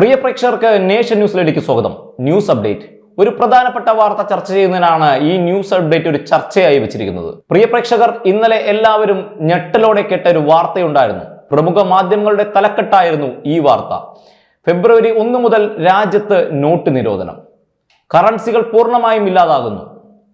പ്രിയ പ്രേക്ഷകർക്ക് നേഷൻ ന്യൂസിലേക്ക് സ്വാഗതം. News update. ഒരു പ്രധാനപ്പെട്ട വാർത്ത ചർച്ച ചെയ്യുന്നതിനാണ് ഈ ന്യൂസ് അപ്ഡേറ്റ് ഒരു ചർച്ചയായി വെച്ചിരിക്കുന്നത്. പ്രിയ പ്രേക്ഷകർ ഇന്നലെ എല്ലാവരും ഞെട്ടലോടെ കേട്ട ഒരു വാർത്തയുണ്ടായിരുന്നു. പ്രമുഖ മാധ്യമങ്ങളുടെ തലക്കെട്ടായിരുന്നു ഈ വാർത്ത. ഫെബ്രുവരി ഒന്ന് മുതൽ രാജ്യത്ത് നോട്ട് നിരോധനം. കറൻസികൾ പൂർണമായും ഇല്ലാതാകുന്നു.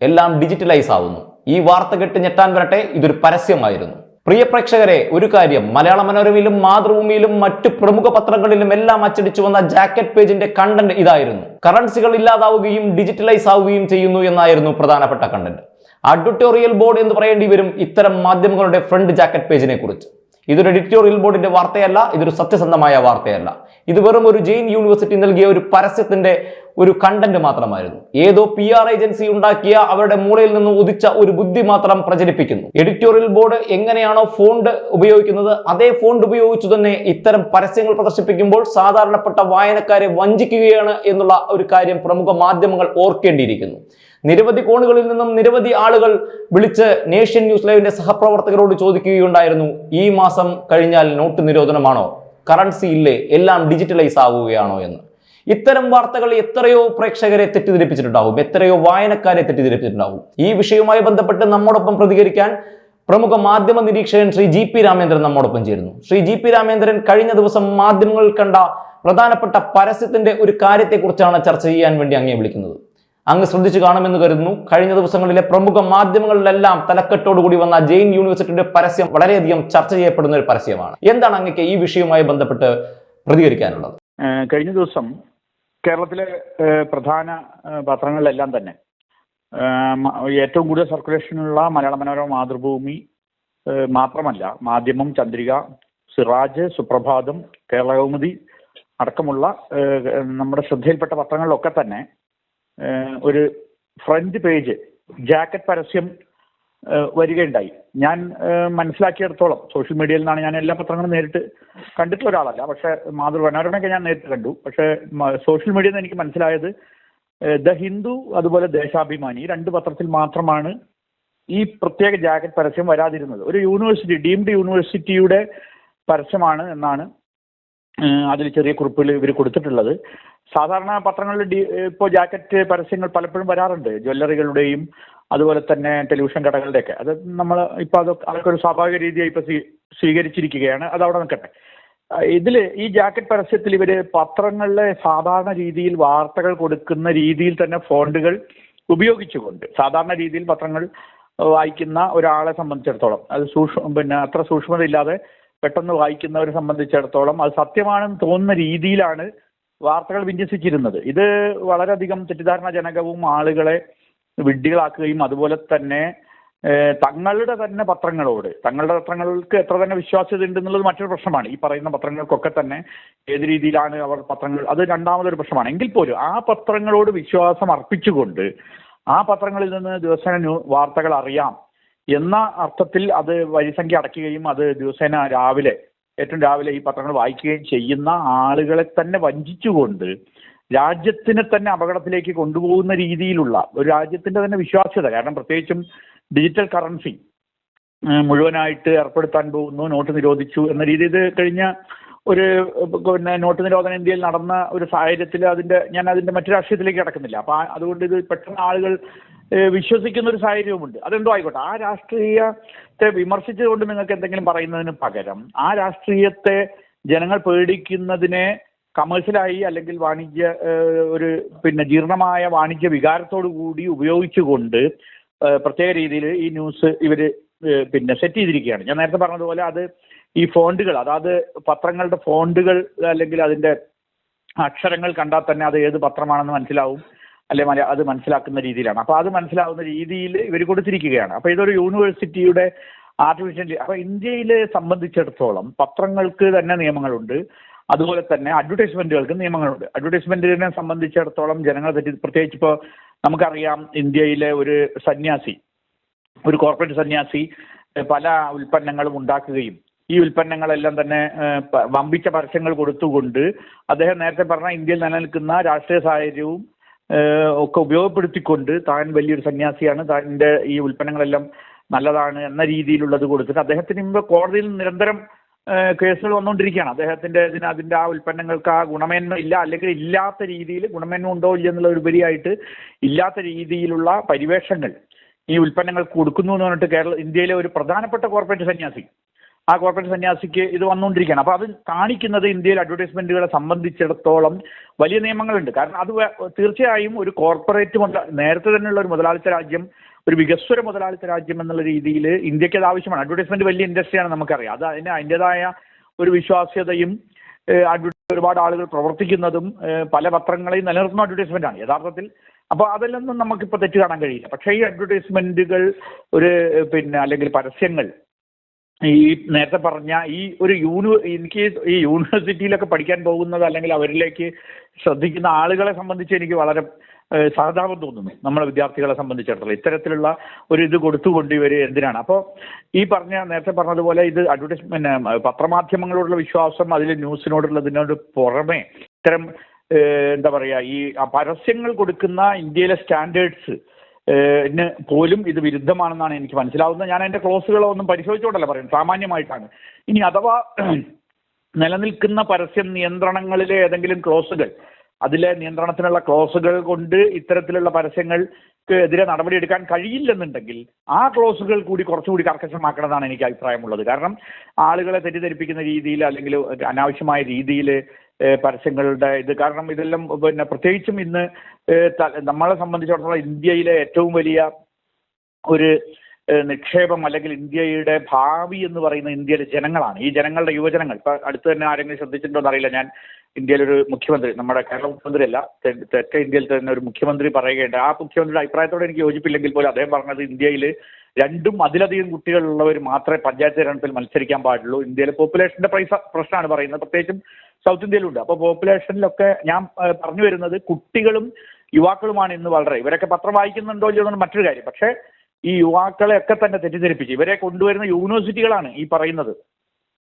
എല്ലാം ഡിജിറ്റലൈസ് ആവുന്നു ഈ വാർത്ത കേട്ട് ഞെട്ടാൻ വരട്ടെ ഇതൊരു പരസ്യമായിരുന്നു. പ്രിയ പ്രേക്ഷകരെ ഒരു കാര്യം. മലയാള മനോരമയിലും മാതൃഭൂമിയിലും മറ്റു പ്രമുഖ പത്രങ്ങളിലും എല്ലാം അച്ചടിച്ചു വന്ന ജാക്കറ്റ് പേജിന്റെ കണ്ടന്റ് ഇതായിരുന്നു. കറൻസികൾ ഇല്ലാതാവുകയും ഡിജിറ്റലൈസ് ആവുകയും ചെയ്യുന്നു എന്നായിരുന്നു പ്രധാനപ്പെട്ട കണ്ടന്റ് അഡ്വറ്റോറിയൽ ബോർഡ് എന്ന് പറയേണ്ടി വരും ഇത്തരം മാധ്യമങ്ങളുടെ ഫ്രണ്ട് ജാക്കറ്റ് പേജിനെ കുറിച്ച് ഇതൊരു എഡിറ്റോറിയൽ ബോർഡിന്റെ വാർത്തയല്ല ഇതൊരു സത്യസന്ധമായ വാർത്തയല്ല. ഇത് വെറും ഒരു ജെയിൻ യൂണിവേഴ്സിറ്റി നൽകിയ ഒരു പരസ്യത്തിന്റെ ഒരു കണ്ടന്റ് മാത്രമായിരുന്നു. ഏതോ പി ആർ ഏജൻസി ഉണ്ടാക്കിയ അവരുടെ മൂളയിൽ നിന്ന് ഉദിച്ച ഒരു ബുദ്ധി മാത്രം പ്രചരിപ്പിക്കുന്നു. എഡിറ്റോറിയൽ ബോർഡ് എങ്ങനെയാണോ ഫോണ്ട് ഉപയോഗിക്കുന്നത് അതേ ഫോണ്ട് ഉപയോഗിച്ചു തന്നെ ഇത്തരം പരസ്യങ്ങൾ പ്രദർശിപ്പിക്കുമ്പോൾ സാധാരണപ്പെട്ട വായനക്കാരെ വഞ്ചിക്കുകയാണ് എന്നുള്ള ഒരു കാര്യം പ്രമുഖ മാധ്യമങ്ങൾ ഓർക്കേണ്ടിയിരിക്കുന്നു. നിരവധി കോണുകളിൽ നിന്നും നിരവധി ആളുകൾ വിളിച്ച് നേഷ്യൻ ന്യൂസ് ലൈവിന്റെ സഹപ്രവർത്തകരോട് ചോദിക്കുകയുണ്ടായിരുന്നു ഈ മാസം കഴിഞ്ഞാൽ നോട്ട് നിരോധനമാണോ? കറൻസി ഇല്ലേ? എല്ലാം ഡിജിറ്റലൈസ് ആവുകയാണോ എന്ന്. ഇത്തരം വാർത്തകൾ എത്രയോ പ്രേക്ഷകരെ തെറ്റിദ്ധരിപ്പിച്ചിട്ടുണ്ടാവും എത്രയോ വായനക്കാരെ തെറ്റിദ്ധരിപ്പിച്ചിട്ടുണ്ടാവും. ഈ വിഷയവുമായി ബന്ധപ്പെട്ട് നമ്മോടൊപ്പം പ്രതികരിക്കാൻ പ്രമുഖ മാധ്യമ നിരീക്ഷകൻ ശ്രീ ജി പി രാമേന്ദ്രൻ നമ്മോടൊപ്പം ചേരുന്നു. ശ്രീ ജി പി രാമേന്ദ്രൻ കഴിഞ്ഞ ദിവസം മാധ്യമങ്ങളിൽ കണ്ട പ്രധാനപ്പെട്ട പരസ്യത്തിന്റെ ഒരു കാര്യത്തെക്കുറിച്ചാണ് ചർച്ച ചെയ്യാൻ വേണ്ടി അങ്ങേ വിളിക്കുന്നത്. അങ്ങ് ശ്രദ്ധിച്ചു കാണുമെന്ന് കരുതുന്നു. കഴിഞ്ഞ ദിവസങ്ങളിലെ പ്രമുഖ മാധ്യമങ്ങളിലെല്ലാം തലക്കെട്ടോടുകൂടി വന്ന ജെയിൻ യൂണിവേഴ്സിറ്റിയുടെ പരസ്യം വളരെയധികം ചർച്ച ചെയ്യപ്പെടുന്ന ഒരു പരസ്യമാണ്. എന്താണ് അങ്ങക്ക് ഈ വിഷയവുമായി ബന്ധപ്പെട്ട് പ്രതികരിക്കാനുള്ളത്? കഴിഞ്ഞ ദിവസം കേരളത്തിലെ പ്രധാന പത്രങ്ങളിലെല്ലാം തന്നെ ഏറ്റവും കൂടുതൽ സർക്കുലേഷനുള്ള മലയാള മനോരമ മാതൃഭൂമി മാത്രമല്ല മാധ്യമം ചന്ദ്രിക സിറാജ് സുപ്രഭാതം കേരളകൗമുദി അടക്കമുള്ള നമ്മുടെ ശ്രദ്ധയിൽപ്പെട്ട പത്രങ്ങളിലൊക്കെ തന്നെ ഒരു ഫ്രണ്ട് പേജ് ജാക്കറ്റ് പരസ്യം വരികയുണ്ടായി. ഞാൻ മനസ്സിലാക്കിയെടുത്തോളം സോഷ്യൽ മീഡിയയിൽ നിന്നാണ് ഞാൻ എല്ലാ പത്രങ്ങളും നേരിട്ട് കണ്ടിട്ടുള്ള ഒരാളല്ല. പക്ഷേ മാതൃ മനോരമയൊക്കെ ഞാൻ നേരിട്ട് കണ്ടു. പക്ഷേ സോഷ്യൽ മീഡിയയിൽ നിന്ന് എനിക്ക് മനസ്സിലായത് ദ ഹിന്ദു അതുപോലെ ദേശാഭിമാനി രണ്ട് പത്രത്തിൽ മാത്രമാണ് ഈ പ്രത്യേക ജാക്കറ്റ് പരസ്യം വരാതിരുന്നത്. ഒരു യൂണിവേഴ്സിറ്റി ഡീംഡ് യൂണിവേഴ്സിറ്റിയുടെ പരസ്യമാണ് എന്നാണ് അതിൽ ചെറിയ കുറിപ്പുകൾ ഇവർ കൊടുത്തിട്ടുള്ളത്. സാധാരണ പത്രങ്ങളിൽ ഇപ്പോൾ ജാക്കറ്റ് പരസ്യങ്ങൾ പലപ്പോഴും വരാറുണ്ട്. ജ്വല്ലറികളുടെയും അതുപോലെ തന്നെ ടെലിവിഷൻ കടകളുടെയൊക്കെ. അത് നമ്മൾ ഇപ്പോൾ അത് അതൊക്കെ ഒരു സ്വാഭാവിക രീതിയായി ഇപ്പോൾ സ്വീ സ്വീകരിച്ചിരിക്കുകയാണ്. അത് അവിടെ നിൽക്കട്ടെ. ഇതിൽ ഈ ജാക്കറ്റ് പരസ്യത്തിൽ ഇവർ പത്രങ്ങളിലെ സാധാരണ രീതിയിൽ വാർത്തകൾ കൊടുക്കുന്ന രീതിയിൽ തന്നെ ഫോണ്ടുകൾ ഉപയോഗിച്ചുകൊണ്ട് സാധാരണ രീതിയിൽ പത്രങ്ങൾ വായിക്കുന്ന ഒരാളെ സംബന്ധിച്ചിടത്തോളം. അത് സൂക്ഷ്മ പിന്നെ അത്ര സൂക്ഷ്മതയില്ലാതെ പെട്ടെന്ന് വായിക്കുന്നവരെ സംബന്ധിച്ചിടത്തോളം അത് സത്യമാണെന്ന് തോന്നുന്ന രീതിയിലാണ് വാർത്തകൾ വിന്യസിച്ചിരുന്നത്. ഇത് വളരെയധികം തെറ്റിദ്ധാരണജനകവും ആളുകളെ വിഡ്ഢികളാക്കുകയും അതുപോലെ തന്നെ തങ്ങളുടെ തന്നെ പത്രങ്ങളോട് തങ്ങളുടെ പത്രങ്ങൾക്ക് എത്ര തന്നെ വിശ്വാസ്യത ഉണ്ടെന്നുള്ളത് മറ്റൊരു പ്രശ്നമാണ്. ഈ പറയുന്ന പത്രങ്ങൾക്കൊക്കെ തന്നെ ഏത് രീതിയിലാണ് അവർ പത്രങ്ങൾ അത് രണ്ടാമതൊരു പ്രശ്നമാണ്. എങ്കിൽ പോലും ആ പത്രങ്ങളോട് വിശ്വാസം അർപ്പിച്ചുകൊണ്ട് ആ പത്രങ്ങളിൽ നിന്ന് ദിവസേന വാർത്തകൾ അറിയാം. എന്ന അർത്ഥത്തിൽ അത് വരിസംഖ്യ അടയ്ക്കുകയും അത് ദിവസേന രാവിലെ ഏറ്റവും രാവിലെ ഈ പത്രങ്ങൾ വായിക്കുകയും ചെയ്യുന്ന ആളുകളെ തന്നെ വഞ്ചിച്ചുകൊണ്ട് രാജ്യത്തിനെ തന്നെ അപകടത്തിലേക്ക് കൊണ്ടുപോകുന്ന രീതിയിലുള്ള ഒരു രാജ്യത്തിന്റെ തന്നെ വിശ്വാസ്യത കാരണം പ്രത്യേകിച്ചും ഡിജിറ്റൽ കറൻസി മുഴുവനായിട്ട് ഏർപ്പെടുത്താൻ പോകുന്നു നോട്ട് നിരോധിച്ചു എന്ന രീതിയിൽ കഴിഞ്ഞ ഒരു പിന്നെ നോട്ട് നിരോധനം ഇന്ത്യയിൽ നടന്ന ഒരു സാഹചര്യത്തിൽ അതിന്റെ ഞാൻ അതിന്റെ മറ്റു രാഷ്ട്രീയത്തിലേക്ക് കിടക്കുന്നില്ല. അപ്പൊ അതുകൊണ്ട് ഇത് പെട്ടെന്ന് ആളുകൾ വിശ്വസിക്കുന്ന ഒരു സാഹചര്യവുമുണ്ട്. അതെന്തോ ആയിക്കോട്ടെ. ആ രാഷ്ട്രീയത്തെ വിമർശിച്ചുകൊണ്ട് നിങ്ങൾക്ക് എന്തെങ്കിലും പറയുന്നതിന് പകരം ആ രാഷ്ട്രീയത്തെ ജനങ്ങൾ പേടിക്കുന്നതിനെ കമേഴ്ഷ്യലായി അല്ലെങ്കിൽ വാണിജ്യ ഒരു പിന്നെ ജീർണമായ വാണിജ്യ വികാരത്തോടു കൂടി ഉപയോഗിച്ചുകൊണ്ട് പ്രത്യേക രീതിയിൽ ഈ ന്യൂസ് ഇവർ പിന്നെ സെറ്റ് ചെയ്തിരിക്കുകയാണ്. ഞാൻ നേരത്തെ പറഞ്ഞതുപോലെ അത് ഈ ഫോണ്ടുകൾ അതായത് പത്രങ്ങളുടെ ഫോണ്ടുകൾ അല്ലെങ്കിൽ അതിന്റെ അക്ഷരങ്ങൾ കണ്ടാൽ തന്നെ അത് ഏത് പത്രമാണെന്ന് മനസ്സിലാവും. അല്ലെ അത് മനസ്സിലാക്കുന്ന രീതിയിലാണ്. അപ്പൊ അത് മനസ്സിലാവുന്ന രീതിയിൽ ഇവർ കൊടുത്തിരിക്കുകയാണ്. അപ്പൊ ഇതൊരു യൂണിവേഴ്സിറ്റിയുടെ ആർട്ടിഫിഷ്യൽ അപ്പൊ ഇന്ത്യയിലെ സംബന്ധിച്ചിടത്തോളം പത്രങ്ങൾക്ക് തന്നെ നിയമങ്ങളുണ്ട്. അതുപോലെ തന്നെ അഡ്വർടൈസ്മെന്റുകൾക്ക് നിയമങ്ങളുണ്ട്. അഡ്വർടൈസ്മെന്റിനെ സംബന്ധിച്ചിടത്തോളം ജനങ്ങളെ തെറ്റി പ്രത്യേകിച്ച് ഇപ്പോൾ നമുക്കറിയാം ഇന്ത്യയിലെ ഒരു സന്യാസി ഒരു കോർപ്പറേറ്റ് സന്യാസി പല ഉൽപ്പന്നങ്ങളും ഉണ്ടാക്കുകയും ഈ ഉൽപ്പന്നങ്ങളെല്ലാം തന്നെ വമ്പിച്ച പരസ്യങ്ങൾ കൊടുത്തുകൊണ്ട് അദ്ദേഹം നേരത്തെ പറഞ്ഞ ഇന്ത്യയിൽ നിലനിൽക്കുന്ന രാഷ്ട്രീയ സാഹചര്യവും ഒക്കെ ഉപയോഗപ്പെടുത്തിക്കൊണ്ട് താൻ വലിയൊരു സന്യാസിയാണ്. താന്റെ ഈ ഉൽപ്പന്നങ്ങളെല്ലാം നല്ലതാണ് എന്ന രീതിയിലുള്ളത് കൊടുത്തിട്ട് അദ്ദേഹത്തിന് മുമ്പ് കോടതിയിൽ നിരന്തരം കേസുകൾ വന്നുകൊണ്ടിരിക്കുകയാണ്. അദ്ദേഹത്തിന്റെ ഇതിന് അതിന്റെ ആ ഉൽപ്പന്നങ്ങൾക്ക് ആ ഗുണമേന്മ ഇല്ല അല്ലെങ്കിൽ ഇല്ലാത്ത രീതിയിൽ ഗുണമേന്മ ഉണ്ടോ ഇല്ല എന്നുള്ള ഉപരിയായിട്ട് ഇല്ലാത്ത രീതിയിലുള്ള പരിവേഷങ്ങൾ ഈ ഉൽപ്പന്നങ്ങൾക്ക് കൊടുക്കുന്നു എന്ന് പറഞ്ഞിട്ട് കേരള ഇന്ത്യയിലെ ഒരു പ്രധാനപ്പെട്ട കോർപ്പറേറ്റ് സന്യാസി. ആ കോർപ്പറേറ്റ് സന്യാസിക്ക് ഇത് വന്നുകൊണ്ടിരിക്കുകയാണ്. അപ്പോൾ അത് കാണിക്കുന്നത് ഇന്ത്യയിൽ അഡ്വർടൈസ്മെന്റുകളെ സംബന്ധിച്ചിടത്തോളം വലിയ നിയമങ്ങളുണ്ട്. കാരണം അത് തീർച്ചയായും ഒരു കോർപ്പറേറ്റ് മുതല നേരത്തെ തന്നെയുള്ള ഒരു മുതലാളിത്ത രാജ്യം ഒരു വികസ്വര മുതലാളിത്ത രാജ്യം എന്നുള്ള രീതിയിൽ ഇന്ത്യയ്ക്ക് അത് ആവശ്യമാണ്. അഡ്വർടൈസ്മെന്റ് വലിയ ഇൻഡസ്ട്രിയാണ് നമുക്കറിയാം. അത് അതിന് അതിന്റെതായ ഒരു വിശ്വാസ്യതയും ഒരുപാട് ആളുകൾ പ്രവർത്തിക്കുന്നതും പല പത്രങ്ങളെയും നിലനിർത്തുന്ന അഡ്വർടൈസ്മെന്റ് ആണ് യഥാർത്ഥത്തിൽ. അപ്പോൾ അതിലൊന്നും നമുക്കിപ്പോൾ തെറ്റ് കാണാൻ കഴിയില്ല. പക്ഷേ ഈ അഡ്വർടൈസ്മെന്റുകൾ ഒരു പിന്നെ അല്ലെങ്കിൽ പരസ്യങ്ങൾ ഈ നേരത്തെ പറഞ്ഞ ഈ ഒരു യൂണി എനിക്ക് ഈ യൂണിവേഴ്സിറ്റിയിലൊക്കെ പഠിക്കാൻ പോകുന്നത് അല്ലെങ്കിൽ അവരിലേക്ക് ശ്രദ്ധിക്കുന്ന ആളുകളെ സംബന്ധിച്ച് എനിക്ക് വളരെ സഹതാപം തോന്നുന്നു. നമ്മളെ വിദ്യാർത്ഥികളെ സംബന്ധിച്ചിടത്തോളം ഇത്തരത്തിലുള്ള ഒരു ഇത് കൊടുത്തുകൊണ്ട് ഇവർ എന്തിനാണ്? അപ്പോൾ ഈ പറഞ്ഞ നേരത്തെ പറഞ്ഞതുപോലെ ഇത് അഡ്വർടൈസ് പിന്നെ പത്രമാധ്യമങ്ങളോടുള്ള വിശ്വാസം അതിൽ ന്യൂസിനോടുള്ള ന്യൂസിനോടുള്ളതിനോട് പുറമെ ഇത്തരം എന്താ പറയുക ഈ പരസ്യങ്ങൾ കൊടുക്കുന്ന ഇന്ത്യയിലെ സ്റ്റാൻഡേർഡ്സ് പോലും ഇത് വിരുദ്ധമാണെന്നാണ് എനിക്ക് മനസ്സിലാവുന്നത്. ഞാൻ അതിന്റെ ക്ലോസുകളോ ഒന്നും പരിശോധിച്ചോണ്ടല്ല പറയുന്നത്. സാമാന്യമായിട്ടാണ്. ഇനി അഥവാ നിലനിൽക്കുന്ന പരസ്യ നിയന്ത്രണങ്ങളിലെ ഏതെങ്കിലും ക്ലോസുകൾ അതിലെ നിയന്ത്രണത്തിനുള്ള ക്ലോസുകൾ കൊണ്ട് ഇത്തരത്തിലുള്ള പരസ്യങ്ങൾക്ക് എതിരെ നടപടിയെടുക്കാൻ കഴിയില്ലെന്നുണ്ടെങ്കിൽ ആ ക്ലോസുകൾ കൂടി കുറച്ചുകൂടി കർക്കശമാക്കണമെന്നാണ് എനിക്ക് അഭിപ്രായമുള്ളത്. കാരണം ആളുകളെ തെറ്റിദ്ധരിപ്പിക്കുന്ന രീതിയിൽ അല്ലെങ്കിൽ അനാവശ്യമായ രീതിയിൽ പരസ്യങ്ങളുടെ ഇത്. കാരണം ഇതെല്ലാം പിന്നെ പ്രത്യേകിച്ചും ഇന്ന് നമ്മളെ സംബന്ധിച്ചിടത്തോളം ഇന്ത്യയിലെ ഏറ്റവും വലിയ ഒരു നിക്ഷേപം അല്ലെങ്കിൽ ഇന്ത്യയുടെ ഭാവി എന്ന് പറയുന്ന ഇന്ത്യയിലെ ജനങ്ങളാണ്. ഈ ജനങ്ങളുടെ യുവജനങ്ങൾ. ഇപ്പൊ അടുത്ത് തന്നെ ആരെങ്കിലും ശ്രദ്ധിച്ചിട്ടുണ്ടോ എന്നറിയില്ല ഞാൻ ഇന്ത്യയിലൊരു മുഖ്യമന്ത്രി നമ്മുടെ കേരള മുഖ്യമന്ത്രി അല്ല തെക്കേ ഇന്ത്യയിൽ തന്നെ ഒരു മുഖ്യമന്ത്രി പറയുകയുണ്ട്. ആ മുഖ്യമന്ത്രിയുടെ അഭിപ്രായത്തോട് എനിക്ക് യോജിപ്പില്ലെങ്കിൽ പോലും അദ്ദേഹം പറഞ്ഞത് ഇന്ത്യയിൽ രണ്ടും അതിലധികം കുട്ടികളുള്ളവർ മാത്രമേ പഞ്ചായത്ത് തെരഞ്ഞെടുപ്പിൽ മത്സരിക്കാൻ പാടുള്ളൂ. ഇന്ത്യയിലെ പോപ്പുലേഷന്റെ പ്രശ്നമാണ് പറയുന്നത്. പ്രത്യേകിച്ചും സൗത്ത് ഇന്ത്യയിലുണ്ട്. അപ്പോൾ പോപ്പുലേഷനിലൊക്കെ ഞാൻ പറഞ്ഞു വരുന്നത് കുട്ടികളും യുവാക്കളുമാണ് ഇന്ന് വളരെ. ഇവരൊക്കെ പത്രം വായിക്കുന്നുണ്ടോ ഇല്ലയോ മറ്റൊരു കാര്യം. പക്ഷേ ഈ യുവാക്കളെ ഒക്കെ തന്നെ തെറ്റിദ്ധരിപ്പിച്ച്. ഇവരെ കൊണ്ടുവരുന്ന യൂണിവേഴ്സിറ്റികളാണ് ഈ പറയുന്നത്.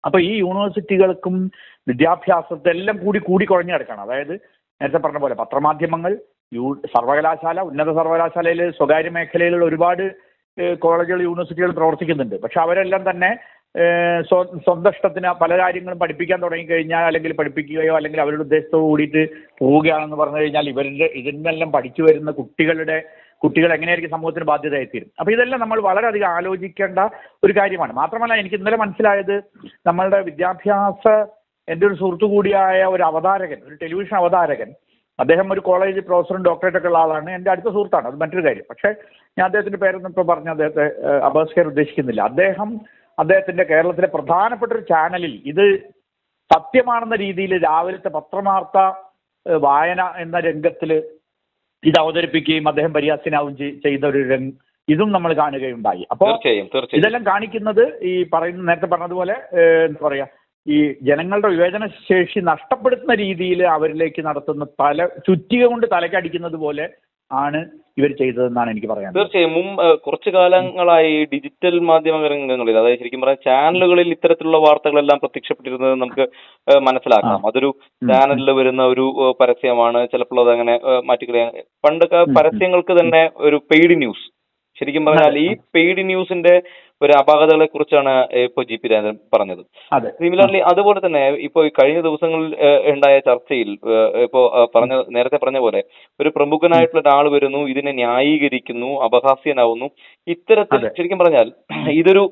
അപ്പോൾ ഈ യൂണിവേഴ്സിറ്റികൾക്കും വിദ്യാഭ്യാസത്തെല്ലാം കൂടി കൂടി കുഴഞ്ഞു കിടക്കുകയാണ്. അതായത് നേരത്തെ പറഞ്ഞ പോലെ പത്രമാധ്യമങ്ങൾ യൂ സർവകലാശാല ഉന്നത സർവകലാശാലയിൽ സ്വകാര്യ മേഖലയിലുള്ള ഒരുപാട് കോളേജുകൾ യൂണിവേഴ്സിറ്റികൾ പ്രവർത്തിക്കുന്നുണ്ട്. പക്ഷെ അവരെല്ലാം തന്നെ സ്വന്തം പല കാര്യങ്ങളും പഠിപ്പിക്കാൻ തുടങ്ങിക്കഴിഞ്ഞാൽ അല്ലെങ്കിൽ പഠിപ്പിക്കുകയോ അല്ലെങ്കിൽ അവരുടെ ഉദ്ദേശത്തോട് കൂടിയിട്ട് പോവുകയാണെന്ന് പറഞ്ഞു കഴിഞ്ഞാൽ ഇവരുടെ ഇതിനെല്ലാം പഠിച്ചു വരുന്ന കുട്ടികളുടെ കുട്ടികൾ എങ്ങനെയായിരിക്കും സമൂഹത്തിന് ബാധ്യതയായിത്തീരും. അപ്പോൾ ഇതെല്ലാം നമ്മൾ വളരെയധികം ആലോചിക്കേണ്ട ഒരു കാര്യമാണ്. മാത്രമല്ല എനിക്ക് ഇന്നലെ മനസ്സിലായത് നമ്മളുടെ വിദ്യാഭ്യാസ എന്റെ ഒരു സുഹൃത്തു കൂടിയായ ഒരു അവതാരകൻ ഒരു ടെലിവിഷൻ അവതാരകൻ അദ്ദേഹം ഒരു കോളേജ് പ്രൊഫസറും ഡോക്ടറേറ്റ് ഒക്കെ ഉള്ള ആളാണ്. എന്റെ അടുത്ത സുഹൃത്താണ്. അത് മറ്റൊരു കാര്യം. പക്ഷേ ഞാൻ അദ്ദേഹത്തിന്റെ പേരൊന്നും ഇപ്പോൾ പറഞ്ഞ് അദ്ദേഹത്തെ അപഹസിക്കാൻ ഉദ്ദേശിക്കുന്നില്ല. അദ്ദേഹം അദ്ദേഹത്തിന്റെ കേരളത്തിലെ പ്രധാനപ്പെട്ട ഒരു ചാനലിൽ ഇത് സത്യമാണെന്ന രീതിയിൽ രാവിലത്തെ പത്രമാർത്ത വായന എന്ന രംഗത്തിൽ ഇത് അവതരിപ്പിക്കുകയും അദ്ദേഹം പരിഹാസ്യനാവും ചെയ്ത ഒരു രംഗ ഇതും നമ്മൾ കാണുകയുണ്ടായി. അപ്പോൾ ഇതെല്ലാം കാണിക്കുന്നത് ഈ പറയുന്ന നേരത്തെ പറഞ്ഞതുപോലെ എന്താ പറയാ ഈ ജനങ്ങളുടെ വിവേചന ശേഷി നഷ്ടപ്പെടുത്തുന്ന രീതിയിൽ അവരിലേക്ക് നടത്തുന്ന തല ചുറ്റിക കൊണ്ട് തലക്കടിക്കുന്നത് പോലെ ആണ് ഇവർ ചെയ്തതെന്നാണ് എനിക്ക് പറയാൻ തീർച്ചയായും. മുമ്പ് കുറച്ചു കാലങ്ങളായി ഡിജിറ്റൽ മാധ്യമ രംഗങ്ങളിൽ അതായത് ശരിക്കും പറഞ്ഞാൽ ചാനലുകളിൽ ഇത്തരത്തിലുള്ള വാർത്തകളെല്ലാം പ്രത്യക്ഷപ്പെട്ടിരുന്നത് നമുക്ക് മനസ്സിലാക്കാം. അതൊരു ചാനലിൽ വരുന്ന ഒരു പരസ്യമാണ്. ചിലപ്പോൾ അത് അങ്ങനെ മാറ്റിക്കളയാൻ പണ്ടൊക്കെ പരസ്യങ്ങൾക്ക് തന്നെ ഒരു പെയ്ഡ് ന്യൂസ്. ശരിക്കും പറഞ്ഞാൽ ഈ പെയ്ഡ് ന്യൂസിന്റെ ഒരു അപാകതകളെ കുറിച്ചാണ് ഇപ്പൊ ജി പി രാജൻ പറഞ്ഞത്. സിമിലർലി അതുപോലെ തന്നെ ഇപ്പോൾ കഴിഞ്ഞ ദിവസങ്ങളിൽ ഉണ്ടായ ചർച്ചയിൽ ഇപ്പോൾ പറഞ്ഞ നേരത്തെ പറഞ്ഞ പോലെ ഒരു പ്രമുഖനായിട്ടുള്ള ഒരാൾ വരുന്നു ഇതിനെ ന്യായീകരിക്കുന്നു അപഹാസ്യനാവുന്നു. ഇത്തരത്തിൽ. ശരിക്കും പറഞ്ഞാൽ ഇതൊരു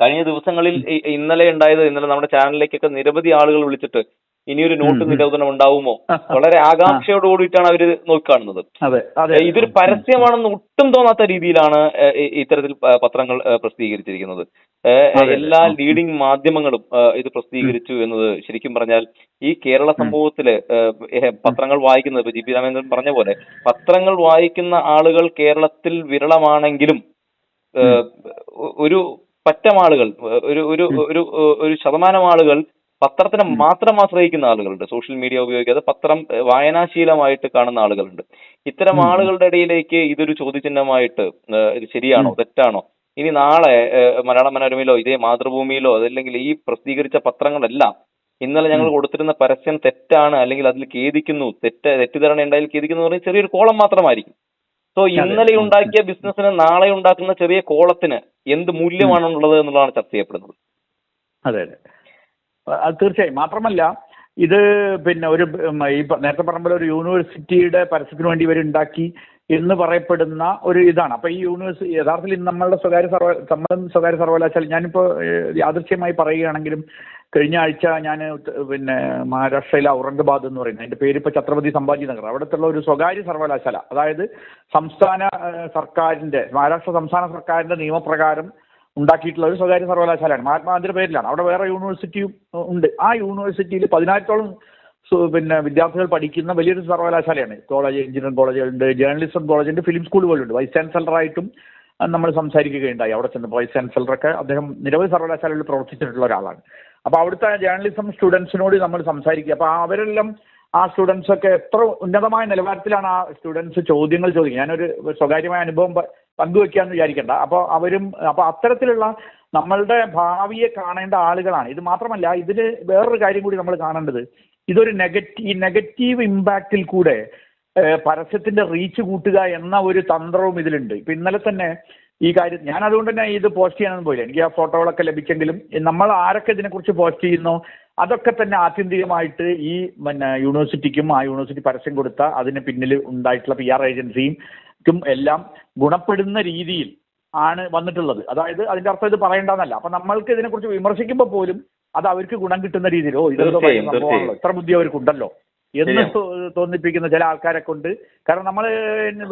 കഴിഞ്ഞ ദിവസങ്ങളിൽ ഇന്നലെ ഉണ്ടായത് ഇന്നലെ നമ്മുടെ ചാനലിലേക്കൊക്കെ നിരവധി ആളുകൾ വിളിച്ചിട്ട് ഇനിയൊരു നോട്ട്. നിരോധനം ഉണ്ടാവുമോ? വളരെ ആകാംക്ഷയോട് കൂടിയിട്ടാണ് അവർ നോക്കിക്കാണുന്നത് ഇതൊരു പരസ്യമാണെന്ന് ഒട്ടും തോന്നാത്ത രീതിയിലാണ് ഇത്തരത്തിൽ പത്രങ്ങൾ പ്രസിദ്ധീകരിച്ചിരിക്കുന്നത്. എല്ലാ. ലീഡിംഗ് മാധ്യമങ്ങളും ഇത് പ്രസിദ്ധീകരിച്ചു എന്നത് ശരിക്കും പറഞ്ഞാൽ ഈ കേരള സമൂഹത്തിൽ പത്രങ്ങൾ വായിക്കുന്നത് ഇപ്പൊ ജി പി രാമേന്ദ്രൻ പറഞ്ഞ പോലെ പത്രങ്ങൾ വായിക്കുന്ന ആളുകൾ കേരളത്തിൽ വിരളമാണെങ്കിലും ഒരു പറ്റം ആളുകൾ ഒരു ഒരു ഒരു ശതമാനം ആളുകൾ പത്രത്തിനെ മാത്രം ആശ്രയിക്കുന്ന ആളുകളുണ്ട്. സോഷ്യൽ മീഡിയ ഉപയോഗിക്കാതെ പത്രം വായനാശീലമായിട്ട് കാണുന്ന ആളുകളുണ്ട്. ഇത്തരം ആളുകളുടെ ഇടയിലേക്ക് ഇതൊരു ചോദ്യചിഹ്നമായിട്ട് ഇത് ശരിയാണോ തെറ്റാണോ? ഇനി നാളെ മലയാള മനോരമയിലോ ഇതേ മാതൃഭൂമിയിലോ അതല്ലെങ്കിൽ ഈ പ്രസിദ്ധീകരിച്ച പത്രങ്ങളെല്ലാം ഇന്നലെ ഞങ്ങൾ കൊടുത്തിരുന്ന പരസ്യം തെറ്റാണ് അല്ലെങ്കിൽ അതിൽ ഖേദിക്കുന്നു തെറ്റ് തെറ്റിദ്ധാരണ ഉണ്ടായാൽ ഖേദിക്കുന്നു എന്ന് പറഞ്ഞാൽ ചെറിയൊരു കോളം മാത്രമായിരിക്കും. സോ ഇന്നലെ ഉണ്ടാക്കിയ ബിസിനസ്സിന് നാളെ ഉണ്ടാക്കുന്ന ചെറിയ കോളത്തിന് എന്ത് മൂല്യമാണുള്ളത് എന്നുള്ളതാണ് ചർച്ച ചെയ്യപ്പെടുന്നത്. അതെ അതെ. അത് തീർച്ചയായും. മാത്രമല്ല ഇത് പിന്നെ ഒരു ഈ നേരത്തെ പറഞ്ഞ പോലെ ഒരു യൂണിവേഴ്സിറ്റിയുടെ പരസ്യത്തിന് വേണ്ടി ഇവർ ഉണ്ടാക്കി എന്ന് പറയപ്പെടുന്ന ഒരു ഇതാണ്. അപ്പൊ ഈ യൂണിവേഴ്സിറ്റി യഥാർത്ഥത്തിൽ ഇന്ന് നമ്മളുടെ സ്വകാര്യ സർവ നമ്മളും സ്വകാര്യ സർവകലാശാല ഞാനിപ്പോൾ യാദൃശ്യമായി പറയുകയാണെങ്കിലും കഴിഞ്ഞ ആഴ്ച ഞാൻ പിന്നെ മഹാരാഷ്ട്രയിലെ ഔറംഗബാദ് എന്ന് പറയുന്നത് അതിന്റെ പേര് ഇപ്പോൾ ഛത്രപതി സംഭാജി നഗർ അവിടുത്തെ ഒരു സ്വകാര്യ സർവകലാശാല അതായത് സംസ്ഥാന സർക്കാരിന്റെ മഹാരാഷ്ട്ര സംസ്ഥാന സർക്കാരിന്റെ നിയമപ്രകാരം ഉണ്ടാക്കിയിട്ടുള്ള ഒരു സ്വകാര്യ സർവകലാശാലയാണ്. മഹാത്മാഗാന്ധിയുടെ പേരിലാണ്. അവിടെ വേറെ യൂണിവേഴ്സിറ്റിയും ഉണ്ട്. ആ യൂണിവേഴ്സിറ്റിയിൽ പതിനായിരത്തോളം പിന്നെ വിദ്യാർത്ഥികൾ പഠിക്കുന്ന വലിയൊരു സർവകലാശാലയാണ്. കോളേജ് എഞ്ചിനീയറിംഗ് കോളേജ് ഉണ്ട് ജേർണലിസം കോളേജുണ്ട് ഫിലിം സ്കൂൾ സ്കൂളുകളുണ്ട് വൈസ് ചാൻസലർ ആയിട്ടും നമ്മൾ സംസാരിക്കുകയുണ്ടായി. അവിടെ ചെന്ന് വൈസ് ചാൻസലറൊക്കെ അദ്ദേഹം നിരവധി സർവകലാശാലകളിൽ പ്രവർത്തിച്ചിട്ടുള്ള ഒരാളാണ്. അപ്പോൾ അവിടുത്തെ ജേർണലിസം സ്റ്റുഡൻസിനോട് നമ്മൾ സംസാരിക്കുക. അപ്പോൾ അവരെല്ലാം ആ സ്റ്റുഡൻസ് ഒക്കെ എത്ര ഉന്നതമായ നിലവാരത്തിലാണ് ആ സ്റ്റുഡൻസ് ചോദ്യങ്ങൾ ചോദിക്കുക ഞാനൊരു സ്വകാര്യമായ അനുഭവം പ- പങ്കുവെക്കാന്ന് വിചാരിക്കണ്ട. അപ്പോൾ അവരും അപ്പോൾ അത്തരത്തിലുള്ള നമ്മളുടെ ഭാവിയെ കാണേണ്ട ആളുകളാണ്. ഇത് മാത്രമല്ല ഇതിൽ വേറൊരു കാര്യം കൂടി നമ്മൾ കാണേണ്ടത്. ഇതൊരു നെഗറ്റീവ് ഈ നെഗറ്റീവ് ഇമ്പാക്റ്റിൽ കൂടെ പരസ്യത്തിന്റെ റീച്ച് കൂട്ടുക എന്ന ഒരു തന്ത്രവും ഇതിലുണ്ട്. ഇപ്പൊ ഇന്നലെ തന്നെ ഈ കാര്യം ഞാൻ അതുകൊണ്ട് തന്നെ ഇത് പോസ്റ്റ് ചെയ്യാനൊന്നും പോയില്ല. എനിക്ക് ആ ഫോട്ടോകളൊക്കെ ലഭിച്ചെങ്കിലും നമ്മൾ ആരൊക്കെ ഇതിനെക്കുറിച്ച് പോസ്റ്റ് ചെയ്യുന്നു അതൊക്കെ തന്നെ ആത്യന്തികമായിട്ട് ഈ പിന്നെ യൂണിവേഴ്സിറ്റിക്കും ആ യൂണിവേഴ്സിറ്റി പരസ്യം കൊടുത്ത അതിന് പിന്നിൽ ഉണ്ടായിട്ടുള്ള പി ആർ ഏജൻസിയും എല്ലാം ഗുണപ്പെടുന്ന രീതിയിൽ ആണ് വന്നിട്ടുള്ളത്. അതായത് അതിന്റെ അർത്ഥം ഇത് പറയേണ്ടെന്നല്ല അപ്പൊ നമ്മൾക്ക് ഇതിനെക്കുറിച്ച് വിമർശിക്കുമ്പോൾ പോലും അത് അവർക്ക് ഗുണം കിട്ടുന്ന രീതിയിലോ ഓ ഇതെന്തോ സംഭവമാണല്ലോ. ഇത്ര ബുദ്ധി അവർക്കുണ്ടല്ലോ എന്ന് തോന്നിപ്പിക്കുന്ന ചില ആൾക്കാരെ കൊണ്ട് കാരണം നമ്മൾ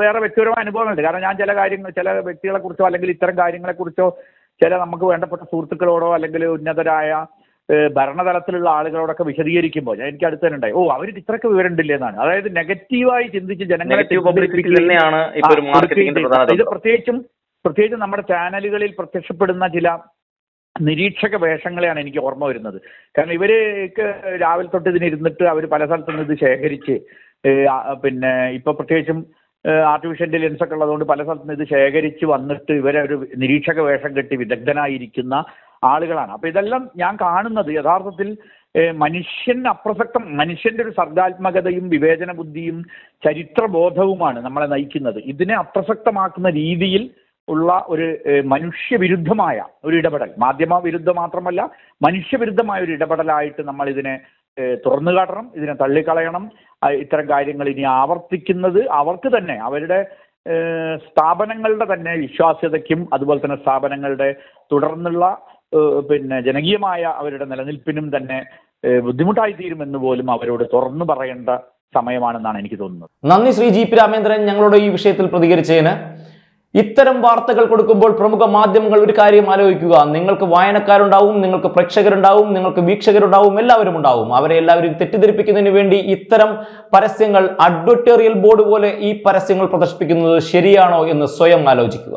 വേറെ വ്യക്തിപരമായ അനുഭവങ്ങളുണ്ട്. കാരണം ഞാൻ ചില കാര്യങ്ങൾ ചില വ്യക്തികളെ കുറിച്ചോ അല്ലെങ്കിൽ ഇത്തരം കാര്യങ്ങളെ കുറിച്ചോ ചില നമുക്ക് വേണ്ടപ്പെട്ട സുഹൃത്തുക്കളോടോ അല്ലെങ്കിൽ ഉന്നതരായ ഭരണതലത്തിലുള്ള ആളുകളോടൊക്കെ വിശദീകരിക്കുമ്പോൾ ഞാൻ എനിക്ക് അടുത്ത് തന്നെ ഉണ്ടായി. ഓ അവർക്ക് ഇത്രയൊക്കെ വിവരം എന്നാണ് അതായത് നെഗറ്റീവായി ചിന്തിച്ച് ജനങ്ങളെ ഇത്. പ്രത്യേകിച്ചും പ്രത്യേകിച്ചും നമ്മുടെ ചാനലുകളിൽ പ്രത്യക്ഷപ്പെടുന്ന ചില നിരീക്ഷക വേഷങ്ങളെയാണ് എനിക്ക് ഓർമ്മ വരുന്നത്. കാരണം ഇവർക്ക് രാവിലെ തൊട്ട് ഇതിനിരുന്നിട്ട് അവർ പല സ്ഥലത്തുനിന്ന് ഇത് ശേഖരിച്ച് പിന്നെ ഇപ്പൊ പ്രത്യേകിച്ചും ആർട്ടിഫിഷ്യൽ ഇന്റലിജൻസ് ഒക്കെ ഉള്ളതുകൊണ്ട് പല സ്ഥലത്തുനിന്ന് ഇത് ശേഖരിച്ച് വന്നിട്ട് ഇവരെ ഒരു നിരീക്ഷക വേഷം കെട്ടി വിദഗ്ധനായിരിക്കുന്ന ആളുകളാണ്. അപ്പൊ ഇതെല്ലാം ഞാൻ കാണുന്നത് യഥാർത്ഥത്തിൽ മനുഷ്യൻ അപ്രസക്തം മനുഷ്യന്റെ ഒരു സർഗാത്മകതയും വിവേചന ബുദ്ധിയും ചരിത്രബോധവുമാണ് നമ്മളെ നയിക്കുന്നത്. ഇതിനെ അപ്രസക്തമാക്കുന്ന രീതിയിൽ ഉള്ള ഒരു മനുഷ്യവിരുദ്ധമായ ഒരു ഇടപെടൽ. മാധ്യമ വിരുദ്ധ മാത്രമല്ല മനുഷ്യവിരുദ്ധമായ ഒരു ഇടപെടലായിട്ട് നമ്മൾ ഇതിനെ തുറന്നു കാട്ടണം ഇതിനെ തള്ളിക്കളയണം. ഇത്തരം കാര്യങ്ങൾ ഇനി ആവർത്തിക്കുന്നത് അവർക്ക് തന്നെ അവരുടെ സ്ഥാപനങ്ങളുടെ തന്നെ വിശ്വാസ്യതയ്ക്കും അതുപോലെ തന്നെ സ്ഥാപനങ്ങളുടെ തുടർന്നുള്ള പിന്നെ ജനകീയമായ അവരുടെ നിലനിൽപ്പിനും തന്നെ ബുദ്ധിമുട്ടായി തീരുമെന്ന് പോലും അവരോട് തുറന്നു പറയേണ്ട സമയമാണെന്നാണ് എനിക്ക് തോന്നുന്നത്. നന്ദി ശ്രീ ജി പി രാമേന്ദ്രൻ ഞങ്ങളോട് ഈ വിഷയത്തിൽ പ്രതികരിച്ചതിന്. ഇത്തരം വാർത്തകൾ കൊടുക്കുമ്പോൾ പ്രമുഖ മാധ്യമങ്ങൾ ഒരു കാര്യം ആലോചിക്കുക. നിങ്ങൾക്ക് വായനക്കാരുണ്ടാവും നിങ്ങൾക്ക് പ്രേക്ഷകരുണ്ടാവും നിങ്ങൾക്ക് വീക്ഷകരുണ്ടാവും എല്ലാവരും ഉണ്ടാവും. അവരെ എല്ലാവരും തെറ്റിദ്ധരിപ്പിക്കുന്നതിന് വേണ്ടി ഇത്തരം പരസ്യങ്ങൾ അഡ്വർട്ടേറിയൽ ബോർഡ് പോലെ ഈ പരസ്യങ്ങൾ പ്രദർശിപ്പിക്കുന്നത് ശരിയാണോ എന്ന് സ്വയം ആലോചിക്കുക.